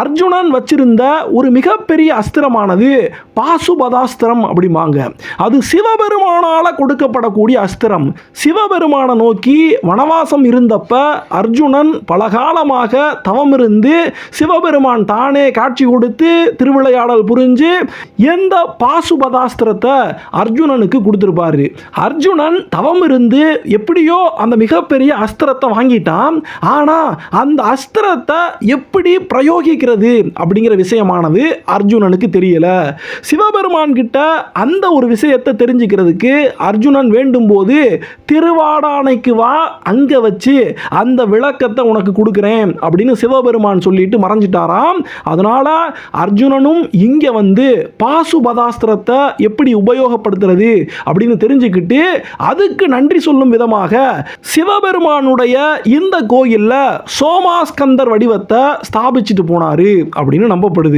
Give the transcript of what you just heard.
அர்ஜுனன் வச்சிருந்த ஒரு மிகப்பெரிய அஸ்திரமானது பாசுபதாஸ்திரம் அப்படிம்பாங்க. அது சிவபெருமானால் கொடுக்கப்படக்கூடிய அஸ்திரம். சிவபெருமானை நோக்கி வனவாசம் இருந்தப்ப அர்ஜுனன் பல காலமாக தவம் இருந்து சிவபெருமான் தானே காட்சி கொடுத்து திருவிளையாடல் புரிஞ்சு எந்த பாசுபதாஸ்திரத்தை அர்ஜுனனுக்கு கொடுத்துருப்பாரு. அர்ஜுனன் தவம் இருந்து எப்படியோ அந்த மிகப்பெரிய அஸ்திரத்தை வாங்கிட்டான். ஆனால் அந்த அஸ்திரத்தை எப்படி இருக்கிறது அப்படிங்கிற விஷயமானது அர்ஜுனனுக்கு தெரியல. சிவபெருமான் கிட்ட அந்த ஒரு விஷயத்தை தெரிஞ்சுக்கிறதுக்கு அர்ஜுனன் வேண்டும் போது திருவாடானைக்கு வா அங்கே வச்சு அந்த விளக்கத்தை உனக்கு கொடுக்குறேன் அப்படின்னு சிவபெருமான் சொல்லிட்டு மறைஞ்சிட்டாராம். அதனால அர்ஜுனனும் இங்கே வந்து பாசுபதாஸ்திரத்தை எப்படி உபயோகப்படுத்துறது அப்படின்னு தெரிஞ்சுக்கிட்டு அதுக்கு நன்றி சொல்லும் விதமாக சிவபெருமானுடைய இந்த கோயிலில் சோமாஸ்கந்தர் வடிவத்தை ஸ்தாபிச்சுட்டு போனார் அப்படின்னு நம்பப்படுது.